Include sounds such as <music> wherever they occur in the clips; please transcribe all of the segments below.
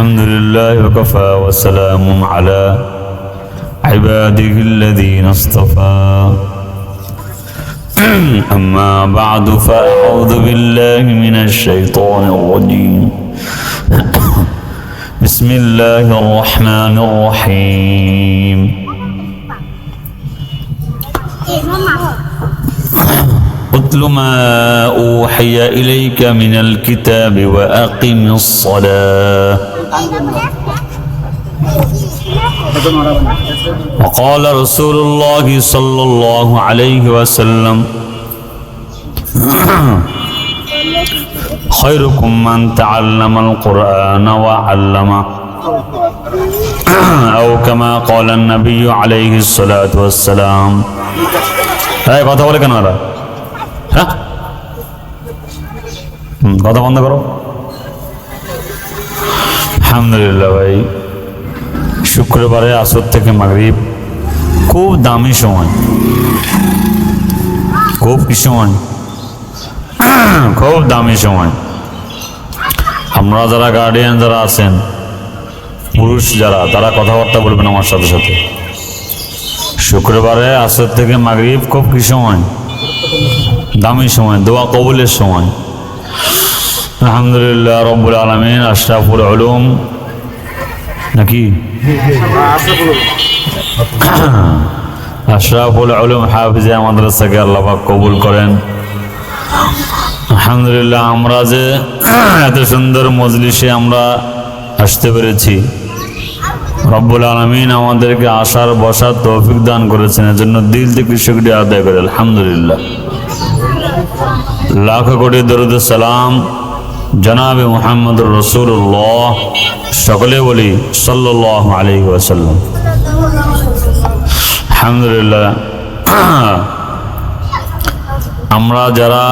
الحمد لله وكفى وسلام على عباده الذين اصطفى. <clears throat> أما بعد فأعوذ بالله من الشيطان الرجيم. <clears throat> بسم الله الرحمن الرحيم. <clears throat> اتل ما أوحي إليك من الكتاب وأقم الصلاة. وقال رسول الله صلى الله عليه وسلم خيركم من تعلم القرآن وعلمه أو كما قال النبي عليه الصلاة والسلام হ্যাঁ কথা বলে কেন ওরা হ্যাঁ হুম, কথা বন্ধ করো আলহামদুলিল্লাহ ভাই। শুক্রবারে আসর থেকে মাগরিব। খুব দামি সময়। খুব কি সময়? <clears throat> খুব দামি সময়। আমরা যারা গার্ডিয়ান যারা আছেন, পুরুষ যারা, তারা কথাবার্তা বলবেন আমার সাথে সাথে। শুক্রবারে আসর থেকে মাগরিব খুব কি সময়? দামি সময়, দোয়া কবুলের সময়। আলহামদুলিল্লাহ রব্বুল আলমিন, আশরাফুল আলম নাকি? আশরাফুল আলম হাফিজে মাদ্রাসাকে আল্লাহ পাক কবুল করেন। আলহামদুলিল্লাহ আমরা যে এত সুন্দর মজলিসে আমরা আসতে পেরেছি। রব্বুল আলমিন আমাদেরকে আসার, বসার তৌফিক দান করেছেন। এজন্য দিল থেকে শুক্রিয়া আদায় করে। আলহামদুলিল্লাহ। লাখ কোটি দরুদ সালাম। জনাবে মোহাম্মদ রসুল্লাহ সকলে বলি সাল্লাহ আলী ওয়াসাল্লাম। আলহামদুলিল্লাহ। <clears throat> আমরা যারা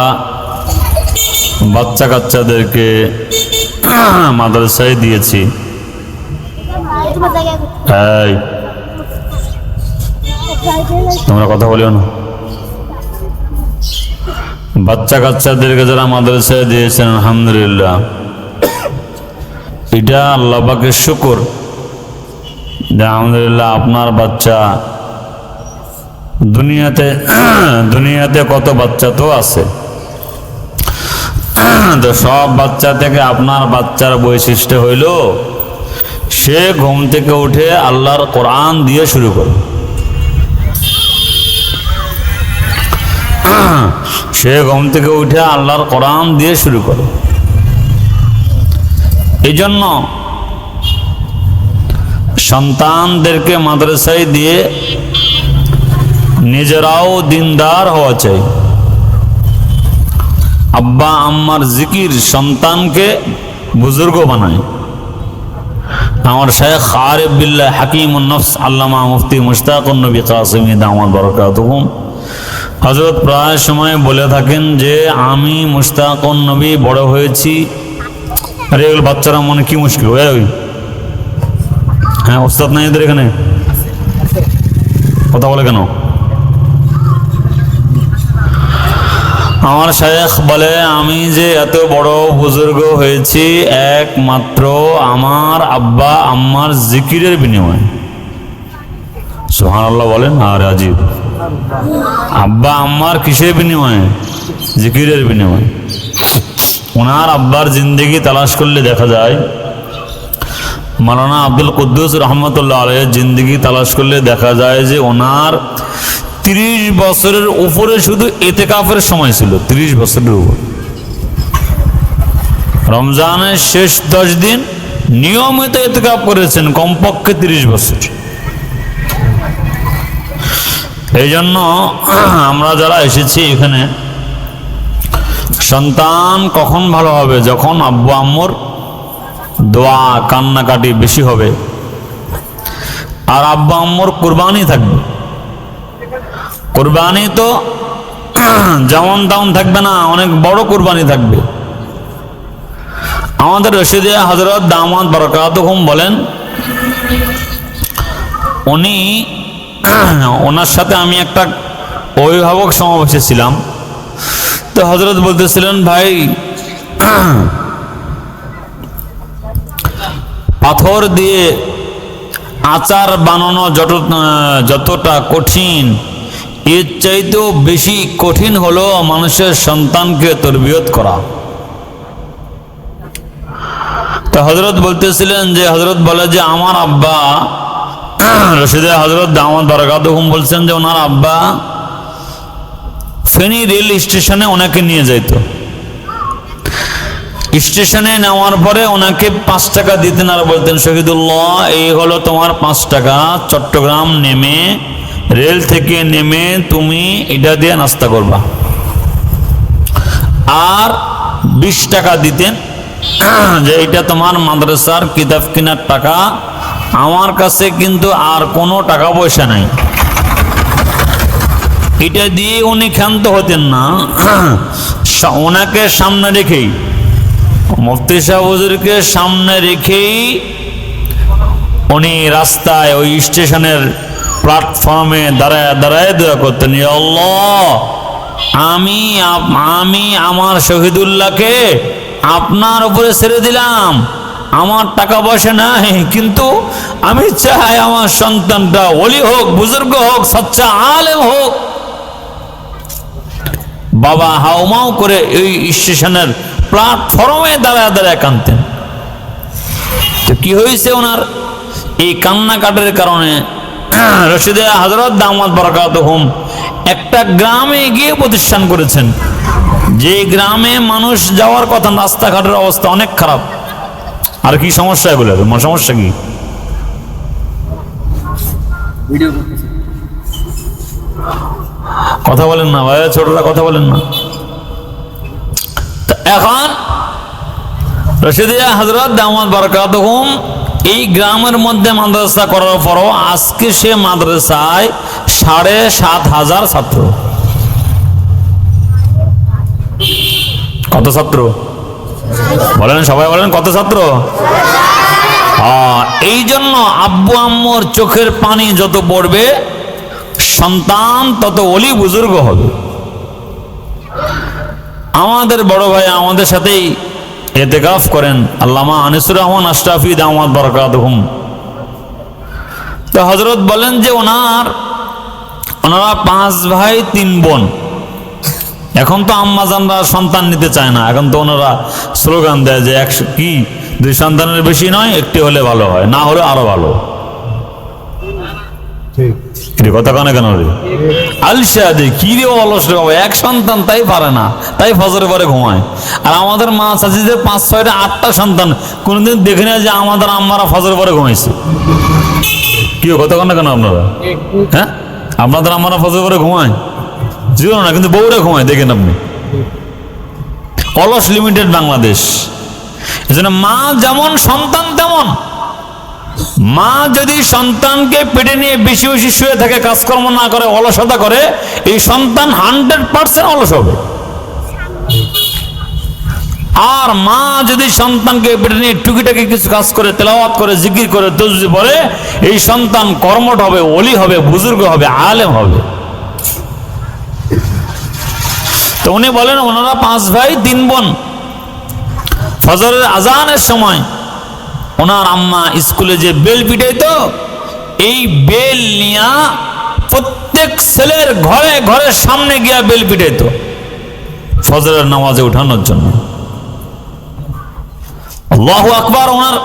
বাচ্চা কাচ্চাদেরকে <clears throat> মাদ্রাসায় দিয়েছি তোমরা কথা বলিও না। বাচ্চা কাচ্চাদেরকে যারা মাদ্রাসায় দিয়েছেন, আলহামদুলিল্লাহ। এটা আল্লাহ পাকের শুকর। যে আলহামদুলিল্লাহ আপনার বাচ্চা দুনিয়াতে দুনিয়াতে কত বাচ্চা তো আছে। তো সব বাচ্চা থেকে আপনার বাচ্চার বৈশিষ্ট্য হইল, সে ঘুম থেকে উঠে আল্লাহর কোরআন দিয়ে শুরু করে সে ঘুম থেকে উঠে আল্লাহর কোরআন দিয়ে শুরু করে। এই জন্য সন্তানদেরকে মাদ্রাসায় দিয়ে নিজেরাও দিনদার হওয়া চাই। আব্বা আম্মার জিকির সন্তানকে বুজুর্গ বানায় আমার শেখ আরেফ বিল্লাহ হাকিম নফস আল্লামা মুফতি মুশতাক নবী কাসিমি দামাত বরকাতুহুম হজরত প্রায় সময় বলে থাকেন যে, আমি মুশতাক নবী, বড় হয়েছি। আরে, এগুলো বাচ্চারা মনে কি মুশকিল? ওই। হ্যাঁ ওস্তাদ নাই এদের এখানে? কথা বলে কেন? আমার শেখ বলে, আমি যে এত বড় বুজুর্গ হয়েছি, একমাত্র আমার আব্বা আম্মার জিকিরের বিনিময়ে। সোহান আল্লাহ বলেন, আর রাজীব আব্বা আম্মার কিসের বিনিময়ে? জিকিরের বিনিময়ে। ওনার আব্বার জিন্দগি তালাশ করলে দেখা যায় মালানা আব্দুল কুদ্দুস রহমতুল্লাহ আলহের জিন্দগি তালাশ করলে দেখা যায় যে ওনার তিরিশ বছরের উপরে শুধু এতেকাফের সময় ছিল, তিরিশ বছরের উপর। রমজানের শেষ দশ দিন নিয়মিত এতেকাফ করেছেন, কমপক্ষে তিরিশ বছর। এই জন্য আমরা যারা এসেছি এখানে, সন্তান কখন ভালো হবে? যখন আব্বু আম্মুর দোয়া কান্নাকাটি বেশি হবে। আর আব্বা আম্মুর কুরবানি থাকবে। কোরবানি তো <clears throat> যেমন তেমন থাকবে না, অনেক বড় কোরবানি থাকবে। আমাদের রশিদিয়া হজরত দামাদ বরকাত বলেন, উনি <clears throat> ওনার সাথে আমি একটা অভিভাবক সমাবেশে ছিলাম। তো হজরত বলতেছিলেন, ভাই, <clears throat> পাথর দিয়ে আচার বানানো যত যতটা কঠিন, এর চাইতেও বেশি কঠিন হলো মানুষের সন্তানকে তরবিয়ত করা। তো হজরত বলতেছিলেন যে হজরত বলে যে, আমার আব্বা রশিদে হজরত দামাদ বারাকাত হুম বলছেন যে ওনার আব্বা ফেনী রেল স্টেশনে ওনাকে নিয়ে যাইতো। স্টেশনে নেওয়ার পরে ওনাকে পাঁচ টাকা দিতেন আর বলতেন, শহীদুল্লাহ, এই হলো তোমার পাঁচ টাকা। চট্টগ্রাম নেমে, রেল থেকে নেমে তুমি এটা দিয়ে নাস্তা করবা। আর বিশ টাকা দিতেন যে এটা তোমার মাদ্রাসার কিতাব কেনার টাকা। আমার কাছে কিন্তু আর কোনো টাকা পয়সা নাই। এটা দিয়ে উনি ক্ষান্ত হতেন না। ওনাকে সামনে রেখেই, মুফতি শাহ সামনে রেখেই উনি রাস্তায় ওই স্টেশনের প্ল্যাটফর্মে দাঁড়ায় দাঁড়ায় দোয়া করতেন, "ইয়া আল্লাহ, আমি আমি আমার শহীদুল্লাহকে আপনার উপরে ছেড়ে দিলাম। আমার টাকা পয়সা নাই, কিন্তু আমি চাই আমার সন্তানটা অলি হোক, বুজুর্গ হোক, সচ্চা আলেম হোক। বাবা হাউমাউ করে এই স্টেশনের প্ল্যাটফর্মে দাঁড়ায় দাঁড়ায় কানতেন তো কি হয়েছে ওনার? এই কান্নাকাটের কারণে রশিদে হজরত দামাদ বরকাত হোম একটা গ্রামে গিয়ে প্রতিষ্ঠান করেছেন। যে গ্রামে মানুষ যাওয়ার কথা, রাস্তাঘাটের অবস্থা অনেক খারাপ। আর কি সমস্যা এগুলো? তোমার সমস্যা কি? কথা বলেন না ভাই ছোটরা কথা বলেন না। এখন রশিদিয়া হজরত দামাদ বরকাত এই গ্রামের মধ্যে মাদ্রাসা করার পরও আজকে সে মাদ্রাসায় সাড়ে সাত হাজার ছাত্র। কত ছাত্র? বলেন, সবাই বলেন, কত ছাত্র? এই জন্য আব্বু আম্মুর চোখের পানি যত পড়বে, সন্তান তত অলি বুজুর্গ হবে। আমাদের বড় ভাই আমাদের সাথেই এতে এতেকাফ করেন। আল্লামা আনিসুর রহমান আশরাফি দামাদ বরকাত হুম তো হজরত বলেন যে ওনার, ওনারা পাঁচ ভাই, তিন বোন। এখন তো আম্মাজানরা সন্তান নিতে চায় না। এখন তো ওনারা স্লোগান দেয় যে একশো কি? দুই সন্তানের বেশি নয় একটি হলে ভালো হয় না হলে আরও ভালো। কথা কানে কেন রে? আলসাদে কি রে অলস রে বাবা এক সন্তান তাই পারে না তাই ফজরে পরে ঘুমায়। আর আমাদের মা চাচিদের পাঁচ ছয়টা আটটা সন্তান কোনোদিন দেখে না যে আমাদের আম্মারা ফজরে পরে ঘুমাইছে। কি কথা কানে কেন আপনারা? হ্যাঁ? আপনাদের আম্মারা ফজরে পরে ঘুমায়? জীবন না, কিন্তু বউরা ঘুমায় দেখেন আপনি। অলস লিমিটেড বাংলাদেশ। এজন্য মা যেমন, সন্তান তেমন। মা যদি সন্তানকে পেটে নিয়ে বেশি বেশি শুয়ে থাকে, কাজকর্ম না করে, অলসতা করে, এই সন্তান হান্ড্রেড পার্সেন্ট অলস হবে। আর মা যদি সন্তানকে পেটে নিয়ে টুকিটাকি কিছু কাজ করে, তেলাওয়াত করে, জিকির করে, তসবি পরে এই সন্তান কর্মট হবে অলি হবে, বুজুর্গ হবে, আলেম হবে। তো উনি বলেন, ওনারা পাঁচ ভাই, তিন বোন। ফজরের আজানের সময় ওনার আম্মা স্কুলে যে বেল পিটাইতো, এই বেল নিয়া প্রত্যেক ছেলের ঘরে, ঘরের সামনে গিয়া বেল পিটাইতো ফজরের নামাজে উঠানোর জন্য। আল্লাহ আকবার, ওনার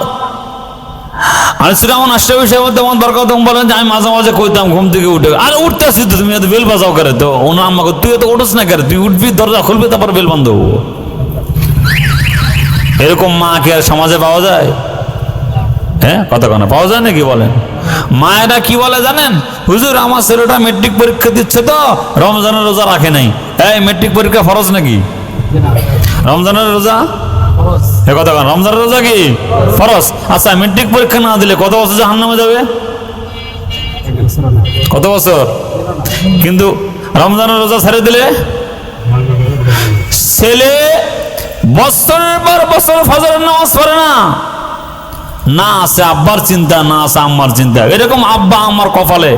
আনিসুর রহমান আশরাফি সাহেব তেমন দরকার তখন বলেন যে আমি মাঝে মাঝে কইতাম, ঘুম থেকে উঠে। আরে উঠতেছি তো তুমি এত বেল বাজাও করে তো ওনার আম্মাকে তুই তো উঠোস না করে তুই উঠবি, দরজা খুলবি, তারপর বেল বন্ধ হব। এরকম মা কি আর সমাজে পাওয়া যায়? হ্যাঁ কত কেন পাওয়া যায় নাকি বলেন? মায়েরা কি বলে জানেন? হুজুর, আমার ছেলেটা মেট্রিক পরীক্ষা দিচ্ছে তো, রমজানের রোজা রাখে নাই। এই মেট্রিক পরীক্ষা ফরজ নাকি? রমজানের রোজা? কেন রোজা কি? আচ্ছা মেট্রিক পরীক্ষা না দিলে কত বছর জাহান নামে যাবে? কত বছর? কিন্তু রোজা ছেড়ে দিলে? ছেলে বছরের পর বছর নামাজ পড়ে না। না আছে আব্বার চিন্তা, না আছে আম্মার চিন্তা। এরকম আব্বা আমার কপালে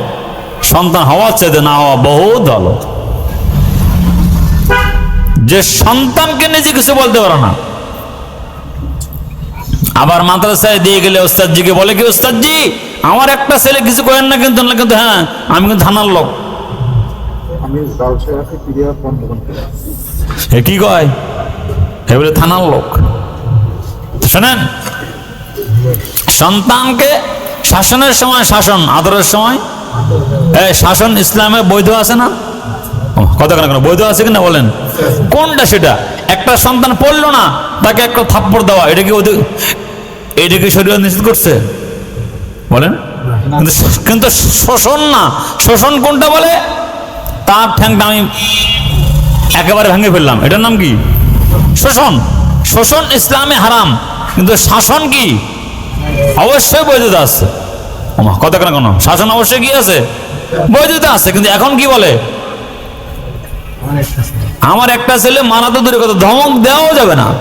সন্তান হওয়ার চাইতে না হওয়া বহুত ভালো। যে সন্তানকে নিজে কিছু বলতে পারে না। আবার মাদ্রাসায় দিয়ে গেলে ওস্তাদজিকে বলে কি ওস্তাদজি আমার একটা ছেলে কিছু করেন না কিন্তু না কিন্তু হ্যাঁ আমি কিন্তু থানার লোক। এ কি কয়? এ বলে থানার লোক। শোনেন সন্তানকে শাসনের সময় শাসন আদরের সময়? শাসন ইসলামে বৈধ আছে না? কত কেন কেন? বৈধ আছে কিনা বলেন? কোনটা সেটা? একটা সন্তান পড়ল না তাকে একটা থাপ্পড় দেওয়া এটা কি এটা কি শরীর নিষেধ করছে? বলেন? কিন্তু কিন্তু শোষণ না। শোষণ কোনটা বলে? তার ঠ্যাংটা আমি একেবারে ভেঙে ফেললাম। এটার নাম কি? শোষণ। শোষণ ইসলামে হারাম। কিন্তু শাসন কি? অবশ্যই বৈধতা আছে। কত কেন কেন? শাসন অবশ্যই কি আছে? বৈধতা আছে। কিন্তু এখন কি বলে? আমার একটা ছেলে। মারা তো দূরে কথা ধমক দেওয়াও যাবে না।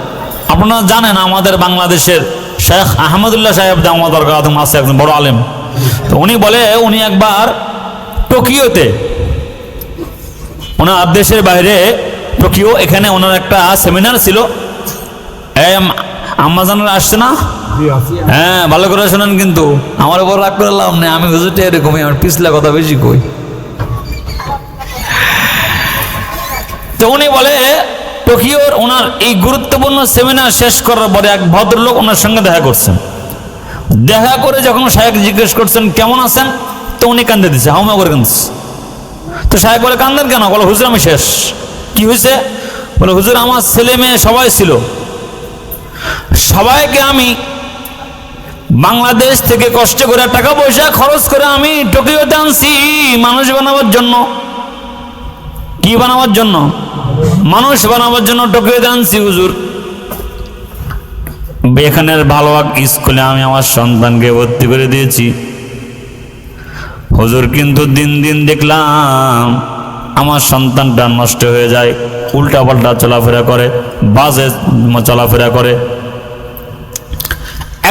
আপনারা জানেন আমাদের বাংলাদেশের শেখ আহমদুল্লাহ সাহেব দামা দরকার আছে একজন বড় আলেম। তো উনি বলে উনি একবার টোকিওতে ওনার দেশের বাইরে টোকিও এখানে ওনার একটা সেমিনার ছিল। এই আম- আসছে না? হ্যাঁ ভালো করে শোনেন কিন্তু। আমার উপর রাগ করে লাভ নেই আমি হুজুরটা এরকমই আমার পিছলা কথা বেশি কই। তো উনি বলে, টোকিওর ওনার এই গুরুত্বপূর্ণ সেমিনার শেষ করার পরে এক ভদ্রলোক ওনার সঙ্গে দেখা করছেন। দেখা করে যখন সাহেব জিজ্ঞেস করছেন, কেমন আছেন? তো উনি কান্দে দিছে হাউমা করে কান্দছে। তো সাহেব বলে, কান্দেন কেন? বলে, হুজুর আমি শেষ। কি হয়েছে বলে, হুজুর, আমার ছেলে মেয়ে সবাই ছিল। সবাইকে আমি বাংলাদেশ থেকে কষ্ট করে টাকা পয়সা খরচ করে আমি টোকিওতে আনছি, মানুষ বানাবার জন্য। কি বানাবার জন্য? মানুষ বানাবার জন্য টোকিওতে আনছি হুজুর। এখানের ভালো স্কুলে আমি আমার সন্তানকে ভর্তি করে দিয়েছি। হুজুর কিন্তু দিন দিন দেখলাম আমার সন্তানটা নষ্ট হয়ে যায় উল্টা পাল্টা চলাফেরা করে, বাজে চলাফেরা করে।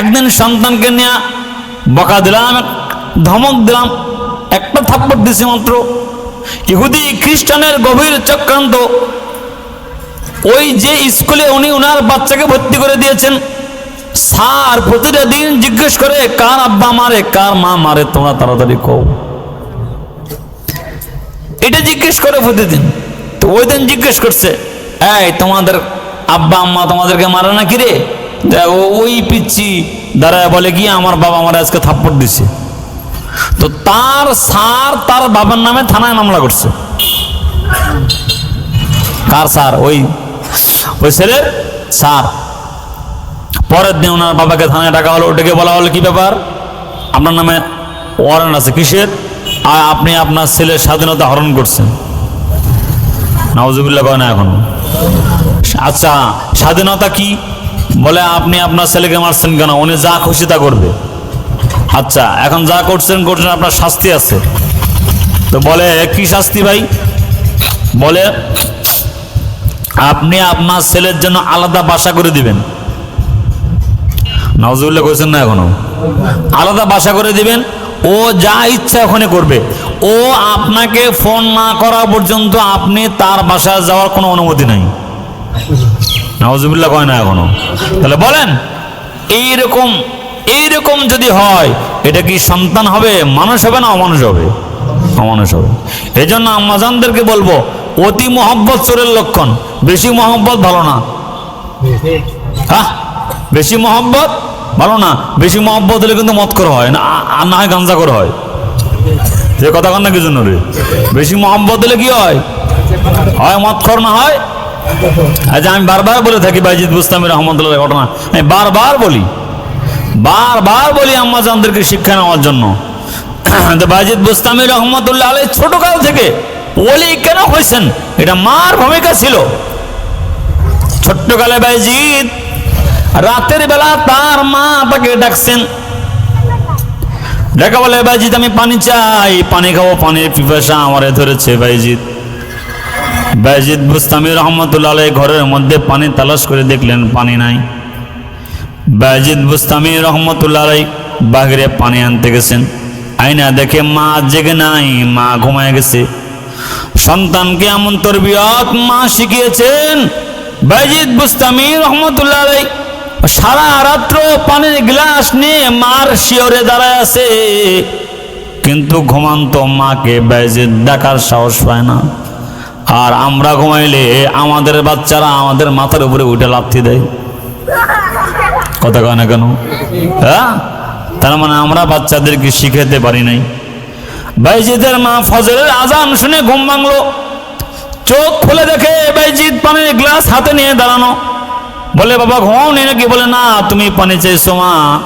একদিন সন্তানকে নিয়ে বকা দিলাম ধমক দিলাম, একটা থাপ্পড় দিছি মাত্র। ইহুদি খ্রিস্টানের গভীর চক্রান্ত। ওই যে স্কুলে উনি ওনার বাচ্চাকে ভর্তি করে দিয়েছেন। স্যার প্রতিটা দিন জিজ্ঞেস করে, কার আব্বা মারে, কার মা মারে, তোমরা তাড়াতাড়ি কও। এটা জিজ্ঞেস করে প্রতিদিন। তো ওই দিন জিজ্ঞেস করছে, এই, তোমাদের আব্বা, আম্মা তোমাদেরকে মারে না কি রে ও- ওই পিচ্ছি দাঁড়ায় বলে কি আমার বাবা আমার আজকে থাপ্পড় দিছে। তো তার স্যার তার বাবার নামে থানায় মামলা করছে। কার স্যার? ওই ওই ছেলের স্যার। পরের দিন ওনার বাবাকে থানায় ডাকা হলো, ওটাকে বলা হলো কি ব্যাপার? আপনার নামে ওয়ারেন্ট আছে কিসের? আর আপনি আপনার ছেলের স্বাধীনতা হরণ করছেন। নওয়াজুবিল্লাহ কয় না এখন। আচ্ছা স্বাধীনতা কি? বলে আপনি আপনার ছেলেকে মারছেন কেন? উনি যা খুশি তা করবে। আচ্ছা এখন যা করছেন করছেন, আপনার শাস্তি আছে। তো বলে কি শাস্তি ভাই? বলে, আপনি আপনার ছেলের জন্য আলাদা বাসা করে দিবেন। নজরুল্লাহ কইছেন না এখনও? আলাদা বাসা করে দিবেন, ও যা ইচ্ছা ওখানে করবে। ও আপনাকে ফোন না করা পর্যন্ত আপনি তার বাসায় যাওয়ার কোনো অনুমতি নাই। নওয়াজুবিল্লাহ কয় না এখনও? তাহলে বলেন, এইরকম এইরকম যদি হয়, এটা কি সন্তান হবে, মানুষ হবে না অমানুষ হবে? অমানুষ হবে। এই জন্য আমাজানদেরকে বলব, অতি মহব্বত চোরের লক্ষণ, বেশি মহব্বত ভালো না। হ্যাঁ? বেশি মহব্বত ভালো না। বেশি মহব্বত হলে কিন্তু মত করে হয়, না, আর না হয় গাঞ্জা করে হয়। যে কথা কন না কি জন্য বেশি মহব্বত হলে কি হয়? হয় মত না হয়? আচ্ছা আমি বারবার বলে থাকি বাইজিদ বুস্তামি রহমতুল্লাহ ঘটনা। আমি বারবার বলি। বারবার বলি আম্মা জানদেরকে শিক্ষা নেওয়ার জন্য। তো বাইজিদ বুস্তামি রহমতুল্লাহ আলাই ছোটকাল থেকে ওলি কেন হয়েছেন এটা মার ভূমিকা ছিল। ছোট্টকালে বাইজিদ রাতের বেলা তার মা তাকে ডাকছেন। দেখা বলে বাইজিৎ আমি পানি চাই, পানি খাব পানির পিপাসা আমারে ধরেছে বাইজিৎ বাইজিৎ বুস্তামি রহমতুল্লাহ ঘরের মধ্যে পানি তালাশ করে দেখলেন, পানি নাই। বাইজিৎ বুস্তামি রহমতুল্লাহ বাহিরে পানি আনতে গেছেন। আইনা দেখে মা জেগে নাই, মা ঘুমায় গেছে। সন্তানকে এমন তরবিয়ত মা শিখিয়েছেন। বাইজিৎ বুস্তামি রহমতুল্লাহ সারা রাত্র পানির গ্লাস নিয়ে মার শিওরে দাঁড়ায় আছে। কিন্তু ঘুমান্ত মাকে বাইজিদ ডাকার সাহস পায় না। আর আমরা ঘুমাইলে আমাদের বাচ্চারা আমাদের মাথার উপরে উঠে লাথি দেয়। কথা কয় না কেন? হ্যাঁ? তার মানে আমরা বাচ্চাদেরকে শিখাতে পারি নাই। বাইজিদের মা ফজরের আজান শুনে ঘুম ভাঙলো। চোখ খুলে দেখে বাইজিদ পানির গ্লাস হাতে নিয়ে দাঁড়ানো। বলে, বাবা, ঘুমাও নি নাকি? বলে, না, তুমি পানি চাইছো, মা।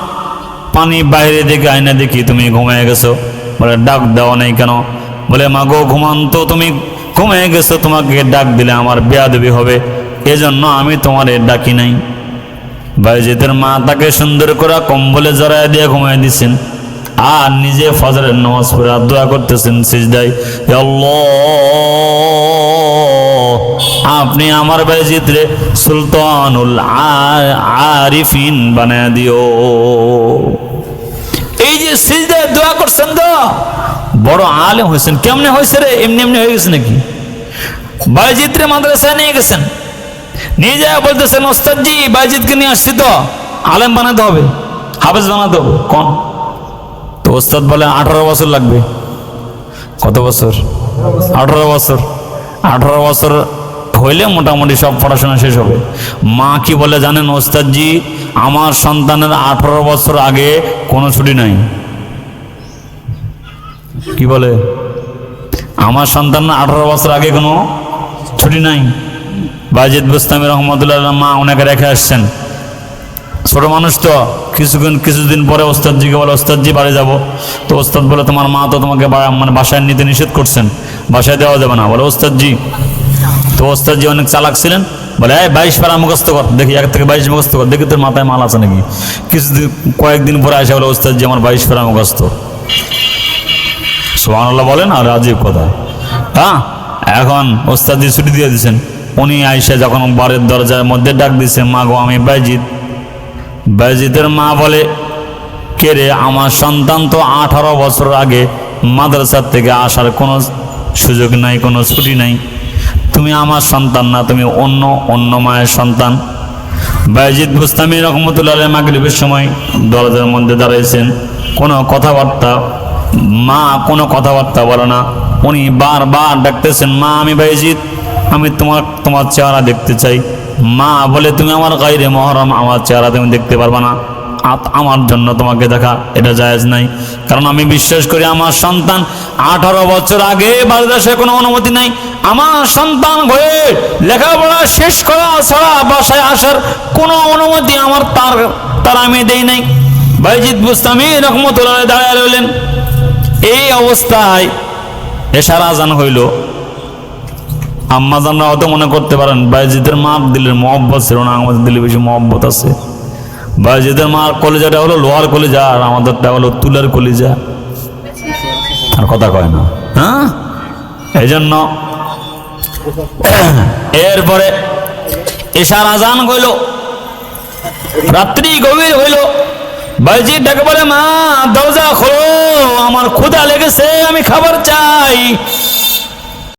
পানি বাইরে দেখে আয়না দেখি তুমি ঘুমিয়ে গেছো। বলে, ডাক দেওয়া নেই কেন? বলে, মা গো, ঘুমান্ত, তুমি ঘুমিয়ে গেছো, তোমাকে ডাক দিলে আমার বেয়াদবি হবে। এজন্য আমি তোমার ডাকি নাই। বাইজিদের মা তাকে সুন্দর করে কম্বলে জড়ায় দিয়ে ঘুমিয়ে দিচ্ছেন আর নিজে ফজরের নামাজ পড়ে দোয়া করতেছেন সিজদাই আপনি আমার বাইজিদরে সুলতানুল আরিফিন বানায় দিও। এই যে সিজদায় দোয়া করছেন তো, বড় আলেম হয়েছেন। কেমনে হয়েছে রে? এমনি এমনি হয়ে গেছে নাকি? বাইজিদরে মাদ্রাসায় নিয়ে গেছেন। নিয়ে যায় বলতেছেন, ওস্তাদজি বাইজিদকে নিয়ে আসছি তো। আলেম বানাতে হবে, হাফেজ বানাতে হবে। কোন? তো ওস্তাদ বলে, আঠারো বছর লাগবে। কত বছর? আঠারো বছর। আঠারো বছর হইলে মোটামুটি সব পড়াশোনা শেষ হবে। মা কি বলে জানেন, ওস্তাদজি, আমার সন্তানের আঠারো বছর আগে কোনো ছুটি নাই। কি বলে? আমার সন্তানের আঠারো বছর আগে কোনো ছুটি নাই। বাজিদ বুস্তামি রহমতুল্লাহ মা ওনাকে রেখে আসছেন। ছোট মানুষ তো, কিছুক্ষণ, কিছুদিন পরে ওস্তাদজিকে বলে, ওস্তাদজি, বাড়ি যাব। তো ওস্তাদ বলে, তোমার মা তো তোমাকে মানে বাসায় নিতে নিষেধ করছেন। বাসায় দেওয়া যাবে না। বলে, ওস্তাদজি। তো ওস্তাদজি অনেক চালাক ছিলেন। বলে, এই বাইশ পারা মুখস্থ কর, দেখি এক থেকে বাইশ মুখস্থ কর, দেখি তোর মাথায় মাল আছে নাকি? কিছুদিন, কয়েকদিন পরে আসে বলে, ওস্তাদজি, আমার বাইশ পারা মুখস্থ। সোহানুল্লাহ বলেন, আর রাজীব কথা হ্যাঁ এখন ওস্তাদজি ছুটি দিয়ে দিয়েছেন। উনি আইসে যখন বাড়ির দরজার মধ্যে ডাক দিছে, মা গো, আমি বাইজিৎ। বাইজিতের মা বলে, কে রে, আমার সন্তান তো আঠারো বছর আগে মাদ্রাসার থেকে আসার কোনো সুযোগ নাই, কোনো ছুটি নাই। তুমি আমার সন্তান না, তুমি অন্য অন্য মায়ের সন্তান। বাইজিদ বুস্তামি রহমতুল্লাহ মাগরিবের সময় দরজার মধ্যে দাঁড়াইছেন। কোনো কথাবার্তা, মা কোনো কথাবার্তা বলে না। উনি বারবার ডাকতেছেন, মা, আমি বাইজিদ আমি তোমার তোমার চেহারা দেখতে চাই। মা বলে, তুমি আমার গাইরে মহরম, আমার চেহারা তুমি দেখতে পারবা না। আমার জন্য তোমাকে দেখা, এটা জায়েজ নাই। কারণ আমি বিশ্বাস করি, আমার সন্তান আঠারো বছর আগে বাংলাদেশে কোনো অনুমতি নাই। আমার সন্তান হয়ে লেখাপড়া শেষ করা ছাড়া বাসায় আসার কোনো অনুমতি আমার তার তার আমি দেই নাই। বাইজিৎ বুস্তামি রহমতুল্লাহ দাঁড়ায় রইলেন এই অবস্থায় এশার আজান হইল। আম্মা জানরা হয়তো মনে করতে পারেন, বাইজিদের মা দিলের মহব্বত ছিল না, আমাদের দিলে বেশি মহব্বত আছে। বাইজিদের মা কলেজাটা হলো লোহার কলেজা, আর আমাদেরটা হলো তুলার কলেজা। আর কথা কয় না। হ্যাঁ? এই জন্য এরপরে এশার আজান হইল, রাত্রি গভীর হইল। বাইজি ডাকে বলে, মা, দরজা খোলো, আমার ক্ষুধা লেগেছে, আমি খাবার চাই।